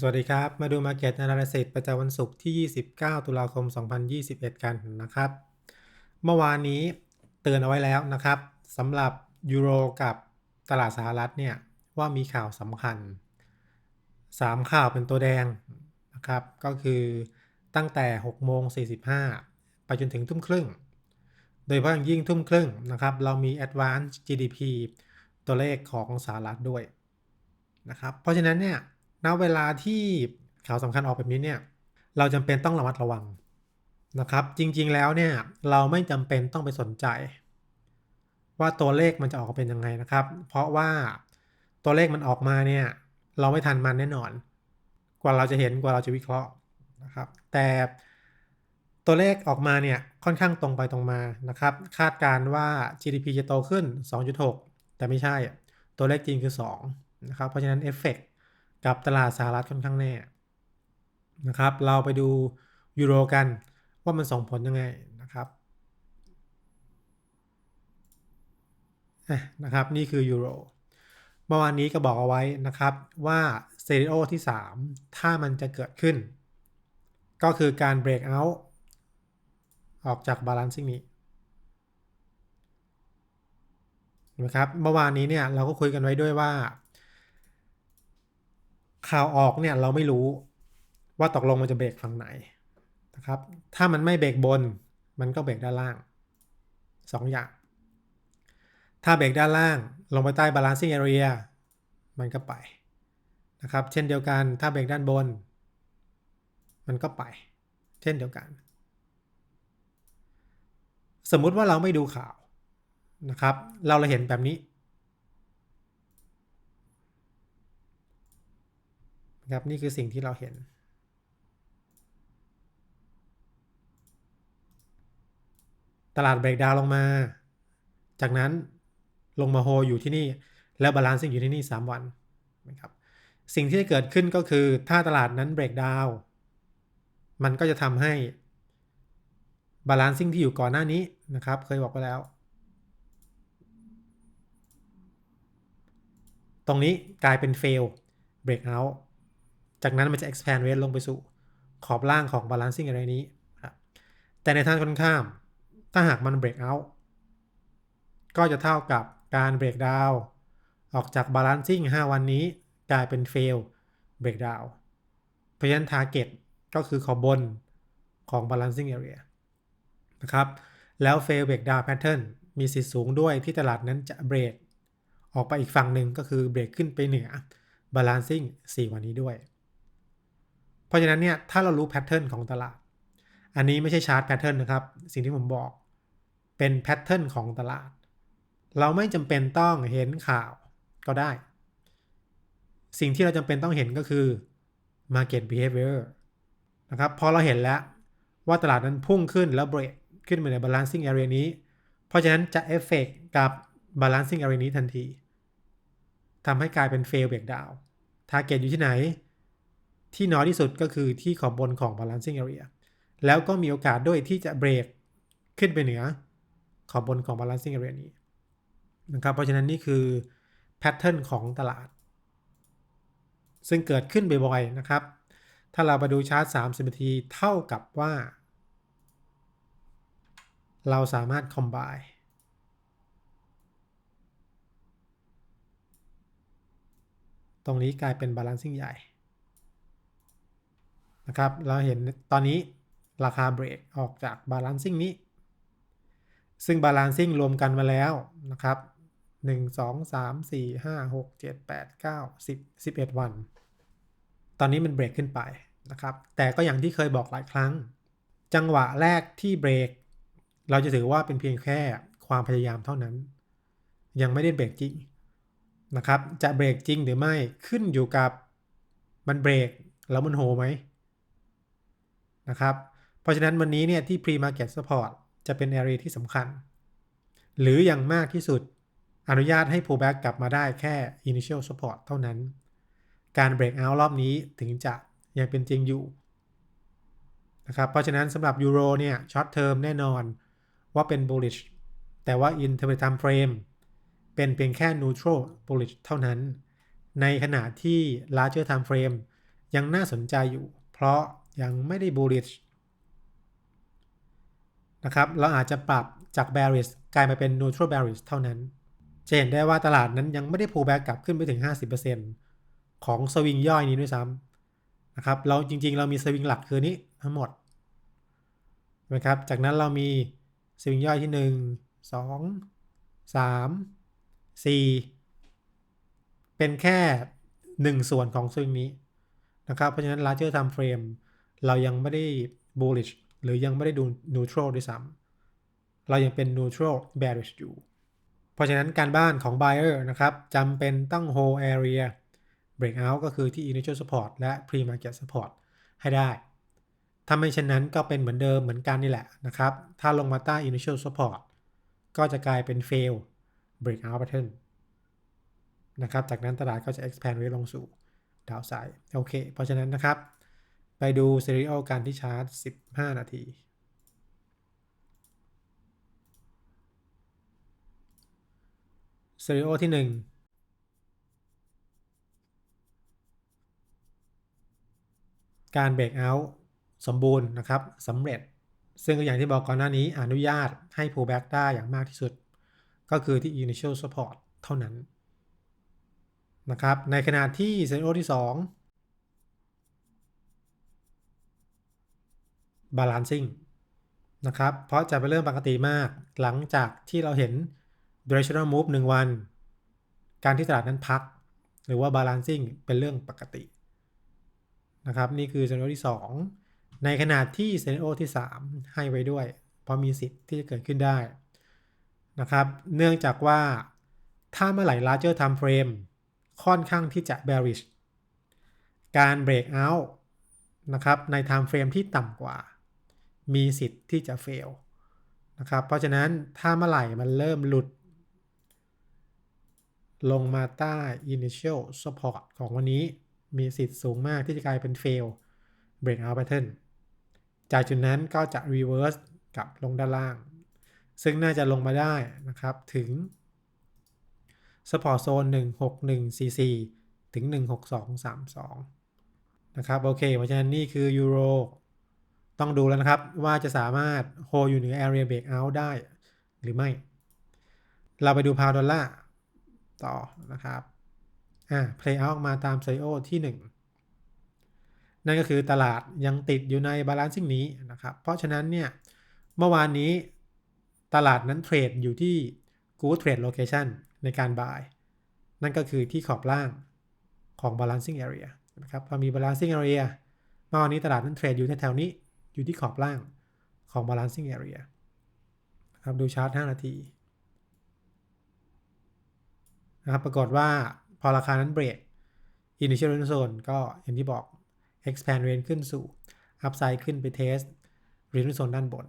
สวัสดีครับ มาดู Market Analysis ประจำวันศุกร์ที่ 29 ตุลาคม 2021 กันนะครับ เมื่อวานนี้เตือนเอาไว้แล้วนะครับสำหรับยูโรกับตลาดสหรัฐเนี่ยว่ามีข่าวสำคัญ 3 ข่าวเป็นตัวแดงนะครับ ก็คือตั้งแต่6โมง45 ไปจนถึงทุ่มครึ่ง โดยเฉพาะอย่างยิ่งทุ่มครึ่งนะครับ เรามี Advanced GDP ตัวเลขของสหรัฐด้วยนะครับ เพราะฉะนั้นเนี่ย ณเวลาที่ข่าวสำคัญออกแบบนี้เนี่ยเราจำเป็นต้องระมัดระวังนะครับ จริงๆแล้วเนี่ยเราไม่จำเป็นต้องไปสนใจ ว่าตัวเลขมันจะออกมาเป็นยังไงนะครับ เพราะว่าตัวเลขมันออกมาเนี่ยเราไม่ทันมันแน่นอน กว่าเราจะเห็นกว่าเราจะวิเคราะห์นะครับ แต่ตัวเลขออกมาเนี่ยค่อนข้างตรงไปตรงมานะครับ คาดการว่า GDP จะโตขึ้น 2.6 แต่ไม่ใช่ ตัวเลขจริงคือ 2 นะครับ เพราะฉะนั้นเอฟเฟกต กับตลาดสหรัฐค่อนข้างแน่นะครับ เราไปดูยูโรกันว่ามันส่งผลยังไงนะครับนะครับนี่คือยูโรเมื่อวานนี้ก็บอกเอาไว้นะครับว่าเซริโอที่ 3 ถ้ามันจะเกิดขึ้น ก็คือการเบรกเอาท์ออกจากบาลานซิ่งนี้นะครับเมื่อวานนี้เนี่ยเราก็คุยกันไว้ด้วยว่า ข่าวออกเนี่ยเราไม่รู้ว่าตกลงมันจะเบรกฝั่งไหนนะครับ ถ้ามันไม่เบรกบน มันก็เบรกด้านล่าง 2ออย่าง ถ้าเบรกด้านล่างลงไปใต้ balancing area มันก็ไปนะครับ เช่นเดียวกันถ้าเบรกด้านบน มันก็ไป เช่นเดียวกัน สมมุติว่าเราไม่ดูข่าวนะครับ เราเราเห็นแบบนี้ นะครับนี่คือสิ่งที่เราเห็น ตลาดเบรกดาวลงมา จากนั้นลงมาโฮอยู่ที่นี่แล้วบาลานซ์อยู่ที่นี่ 3 วันนะครับสิ่งที่จะเกิดขึ้นก็คือถ้าตลาดนั้นเบรกดาวมันก็จะทำให้บาลานซิ่งที่อยู่ก่อนหน้านี้นะครับ เคยบอกไปแล้ว ตรงนี้กลายเป็น fail breakout จากนั้นมันจะ expand range ลงไปสู่ขอบล่างของ balancing อะไรนี้ครับแต่ในทางตรงข้าม ถ้าหากมัน break out ก็จะเท่ากับการ break down ออกจาก balancing 5 วันนี้กลายเป็น fail break down เพราะฉะนั้น target ก็คือขอบบนของ balancing area นะครับ แล้ว fail break down pattern มีสิทธิ์สูงด้วยที่ตลาดนั้นจะเบรกออกไปอีกฝั่งหนึ่งก็คือเบรกขึ้นไปเหนือ balancing 4 วันนี้ด้วย เพราะฉะนั้นเนี่ยถ้าเรารู้แพทเทิร์นของตลาด อันนี้ไม่ใช่ชาร์ตแพทเทิร์นนะครับ สิ่งที่ผมบอกเป็นแพทเทิร์นของตลาด เราไม่จำเป็นต้องเห็นข่าวก็ได้ สิ่งที่เราจำเป็นต้องเห็นก็คือ market behavior นะครับพอเราเห็นแล้วว่าตลาดนั้นพุ่งขึ้นแล้วเบรกขึ้นมาใน balancing area นี้ เพราะฉะนั้นจะเอฟเฟกกับ balancing area นี้ทันทีทำให้กลายเป็น fail breakdown target อยู่ที่ไหน ที่น้อยที่สุดก็คือที่ขอบบนของ balancing area แล้วก็มีโอกาสด้วยที่จะเบรกขึ้นไปเหนือขอบบนของ balancing area นี้นะครับเพราะฉะนั้นนี่คือแพทเทิร์นของตลาด ซึ่งเกิดขึ้นบ่อยๆนะครับ ถ้าเราไปดูชาร์ต 30 นาทีเท่ากับว่า เราสามารถ combine ตรงนี้กลายเป็น balancing ใหญ่ นะครับ เราเห็นตอนนี้ราคาเบรกออกจากบาลานซิ่งนี้ ซึ่งบาลานซิ่งรวมกันมาแล้วนะครับ 1 2 3 4 5 6 7 8 9 10 11 วัน ตอนนี้มันเบรกขึ้นไปนะครับ แต่ก็อย่างที่เคยบอกหลายครั้ง จังหวะแรกที่เบรก เราจะถือว่าเป็นเพียงแค่ความพยายามเท่านั้น ยังไม่ได้เบรกจริงนะครับ จะเบรกจริงหรือไม่ขึ้นอยู่กับมันเบรกแล้วมันโฮไหม นะครับ เพราะฉะนั้นวันนี้เนี่ยที่ pre-market support จะเป็น area ที่สำคัญ หรืออย่างมากที่สุดอนุญาตให้ pullback กลับมาได้แค่ initial support เท่านั้น การ break out รอบนี้ถึงจะยังเป็นจริงอยู่นะครับเพราะฉะนั้นสำหรับยูโรเนี่ย short term แน่นอนว่าเป็น bullish แต่ว่า intermediate time frame เป็นเพียงแค่ neutral bullish เท่านั้น ในขณะที่ larger time frame ยังน่าสนใจอยู่ เพราะ ยังไม่ได้ bullish นะครับ เราอาจจะปรับจาก bearish กลายมาเป็น neutral bearish เท่านั้น จะเห็นได้ว่าตลาดนั้นยังไม่ได้ pull back กลับขึ้นไปถึง 50%ของสวิงย่อยนี้ด้วยซ้ำนะครับ เราจริง ๆ เรามีสวิงหลักคือนี้ทั้งหมดนะครับ จากนั้นเรามีสวิงย่อยที่ 1 2 3 4 เป็นแค่ 1 ส่วนของสวิงนี้นะครับ เพราะฉะนั้น larger time frame เรายังไม่ได้ bullish หรือยังไม่ได้ดู neutral ด้วยซ้ำเรายังเป็น neutral bearish อยู่ เพราะฉะนั้นการบ้านของ buyer นะครับจำเป็นต้อง hold area breakout ก็คือที่ initial support และ pre market support ให้ได้ ถ้าไม่เช่นนั้นก็เป็นเหมือนเดิมเหมือนกันนี่แหละนะครับ ถ้าลงมาใต้ initial support ก็จะกลายเป็น fail breakout pattern นะครับ จากนั้นตลาดก็จะ expand ไว้ลงสู่ดาวไซด์โอเค เพราะฉะนั้นนะครับ ไปดูซีรี a l การที่ชาร์ต15 นาที ซีรี a l ที่ 1การเบรกเอาท์สมบูรณ์นะครับสำเร็จ ซึ่งก็อย่างที่บอกก่อนหน้านี้อนุญาตให้ pullback ได้อย่างมากที่สุด ก็คือที่ initial support เท่านั้นนะครับในขณะที่เซนโอที่ 2 balancing นะครับ เพราะจะเป็นเรื่องปกติมาก หลังจากที่เราเห็น directional move 1 วัน การที่ตลาดนั้นพัก หรือว่า balancing เป็นเรื่องปกตินะครับนี่คือเซนโอที่ 2 ในขณะที่เซนโอที่ 3 ให้ไว้ด้วย เพราะมีสิทธิ์ที่จะเกิดขึ้นได้นะครับเนื่องจากว่าถ้าเมื่อไหร่ larger time frame ค่อนข้างที่จะ bearish การ break out นะครับใน time frame ที่ต่ำกว่า มีสิทธิ์ที่จะ fail นะครับ เพราะฉะนั้นถ้าเมื่อไหร่มันเริ่มหลุด ลงมาใต้ initial support ของวันนี้มีสิทธิ์สูงมากที่จะกลายเป็น fail breakout pattern จากจุดนั้นก็จะ reverse กลับลงด้านล่าง ซึ่งน่าจะลงมาได้นะครับถึงสปอร์ตโซน16144 ถึง 16232 นะครับ โอเค เพราะฉะนั้นนี่คือยูโร ต้องดูแล้วนะครับว่าจะสามารถโฮอยู่เหนือ area breakout ได้หรือไม่ เราไปดูพาวดอลลาร์ต่อนะครับอ่า play out มาตามไซโอที่ 1 นั่นก็คือตลาดยังติดอยู่ในบาลานซิ่งนี้นะครับ เพราะฉะนั้นเนี่ย เมื่อวานนี้ตลาดนั้นเทรดอยู่ที่ good trade location ในการ buy นั่นก็คือที่ขอบล่างของ balancing area นะครับพอมี balancing area เมื่อวานนี้ตลาดนั้นเทรดอยู่แถวๆนี้ อยู่ที่ขอบล่างของ balancing area ครับดูชาร์ต 5 นาทีนะครับปรากฏว่าพอราคานั้นเบรก initial zone ก็อย่างที่บอก expand range ขึ้นสู่ upside ขึ้นไปเทส resistance zone ด้านบน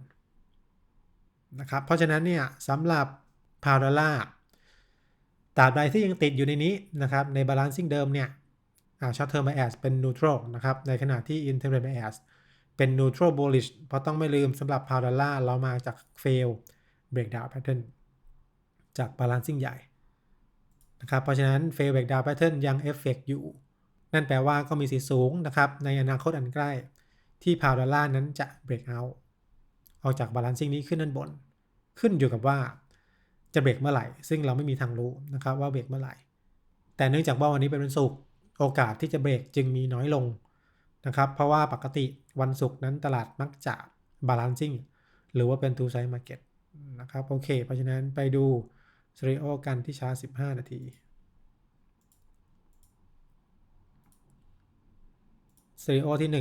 นะครับเพราะฉะนั้นเนี่ยสำหรับพาวดอลลาร์ตราบใดที่ยังติดอยู่ในนี้นะครับใน balancing เดิมเนี่ยช็อตเทอร์ม bias เป็น neutral นะครับในขณะที่ intermittent bias เป็น neutral bullish เพราะต้องไม่ลืมสำหรับพาวดอลลาร์เรามาจาก fail breakdown pattern จาก balancing ใหญ่นะครับ เพราะฉะนั้น fail breakdown pattern ยัง effect อยู่ นั่นแปลว่าก็มีสิทธิสูงนะครับในอนาคตอันใกล้ ที่พาวดอลลาร์นั้นจะ break out ออกจาก balancing นี้ขึ้นด้านบน ขึ้นอยู่กับว่าจะเบรกเมื่อไหร่ ซึ่งเราไม่มีทางรู้นะครับว่าเบรกเมื่อไหร่ แต่เนื่องจากว่าวันนี้เป็นวันศุกร์โอกาสที่จะเบรกจึงมีน้อยลง นะครับ เพราะว่าปกติวันศุกร์นั้นตลาดมักจะ balancing หรือว่าเป็น two side market นะครับ โอเค เพราะฉะนั้นไปดูสเตรโอกันที่ชาร์จ15 นาทีสเตรโอที่ 1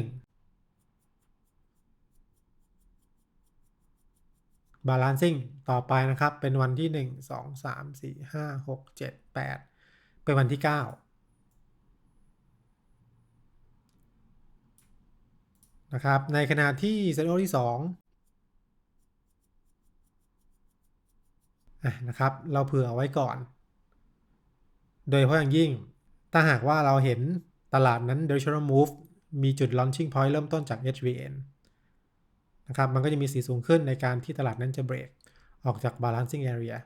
balancing ต่อไปนะครับ เป็นวันที่ 1 2 3 4 5 6 7 8 เป็นวันที่ 9 นะครับ ในขณะที่เซนโอที่2อนะครับ เราเผื่อเอาไว้ก่อน โดยเฉพาะอย่างยิ่ง ถ้าหากว่าเราเห็นตลาดนั้น directional move มีจุด launching point เริ่มต้นจาก HVN นะครับ มันก็จะมีสีสูงขึ้นในการที่ตลาดนั้นจะเบรกออกจาก balancing area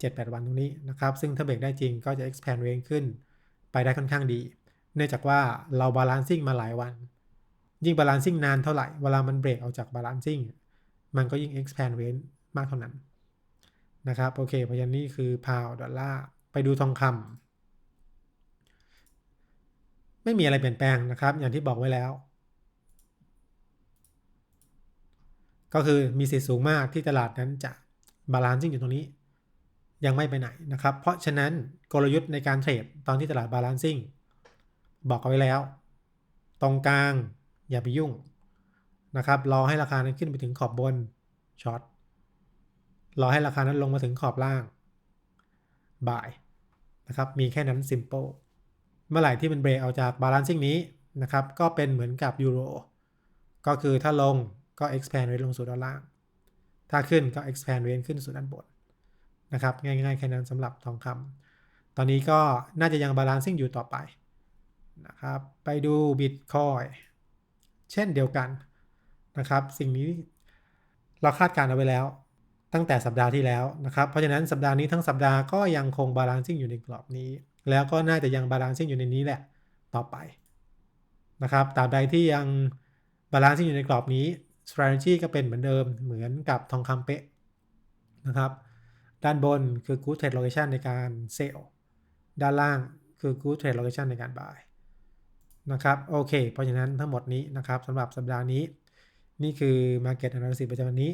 7-8 วันตรงนี้นะครับ ซึ่งถ้าเบรกได้จริงก็จะ expand range ขึ้นไปได้ค่อนข้างดี เนื่องจากว่าเราบาลานซิ่งมาหลายวัน ยิ่งบาลานซิ่งนานเท่าไหร่ เวลามันเบรกออกจากบาลานซิ่งมันก็ยิ่ง expand range มากเท่านั้นนะครับโอเคเพราะฉะนั้นนี่คือพาวดอลลาร์ไปดูทองคำไม่มีอะไรเปลี่ยนแปลงนะครับ อย่างที่บอกไว้แล้ว ก็คือมีสิทธิ์สูงมากที่ตลาดนั้นจะบาลานซิ่งอยู่ตรงนี้ ยังไม่ไปไหนนะครับ เพราะฉะนั้นกลยุทธ์ในการเทรดตอนที่ตลาดบาลานซิ่งบอกเอาไว้แล้ว ตรงกลาง อย่าไปยุ่งนะครับ รอให้ราคานั้นขึ้นไปถึงขอบบนช็อต รอให้ราคานั้นลงมาถึงขอบล่างบ่ายนะครับ มีแค่นั้น simple เมื่อไหร่ที่มันเบรกเอาจากบาลานซิ่งนี้นะครับ ก็เป็นเหมือนกับยูโร ก็คือถ้าลงก็ expand rate ลงสู่ด้านล่าง ถ้าขึ้นก็ expand rate ขึ้นสู่ด้านบนนะครับ ง่ายๆ แค่นั้นสำหรับทองคำ ตอนนี้ก็น่าจะยังบาลานซิ่งอยู่ต่อไปนะครับ ไปดู Bitcoin เช่นเดียวกันนะครับ สิ่งนี้เราคาดการณ์เอาไว้แล้ว ตั้งแต่สัปดาห์ที่แล้วนะครับ เพราะฉะนั้นสัปดาห์นี้ทั้งสัปดาห์ก็ยังคงบาลานซิ่งอยู่ในกรอบนี้ แล้วก็น่าจะยังบาลานซิ่งอยู่ในนี้แหละต่อไปนะครับตราบใดที่ยังบาลานซิ่งอยู่ในกรอบนี้ strategy ก็เป็นเหมือนเดิมเหมือนกับทองคำเป๊ะนะครับ ด้านบนคือ good trade location ในการ sell ด้านล่างคือ good trade location ในการ buy นะครับโอเค เพราะฉะนั้นทั้งหมดนี้นะครับสำหรับสัปดาห์นี้ นี่คือ Market Analysis ประจำวันนี้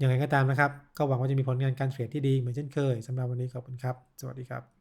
ยังไงก็ตามนะครับ ก็หวังว่าจะมีผลงานการเทรดที่ดีเหมือนเช่นเคยสำหรับวันนี้ขอบคุณครับ สวัสดีครับ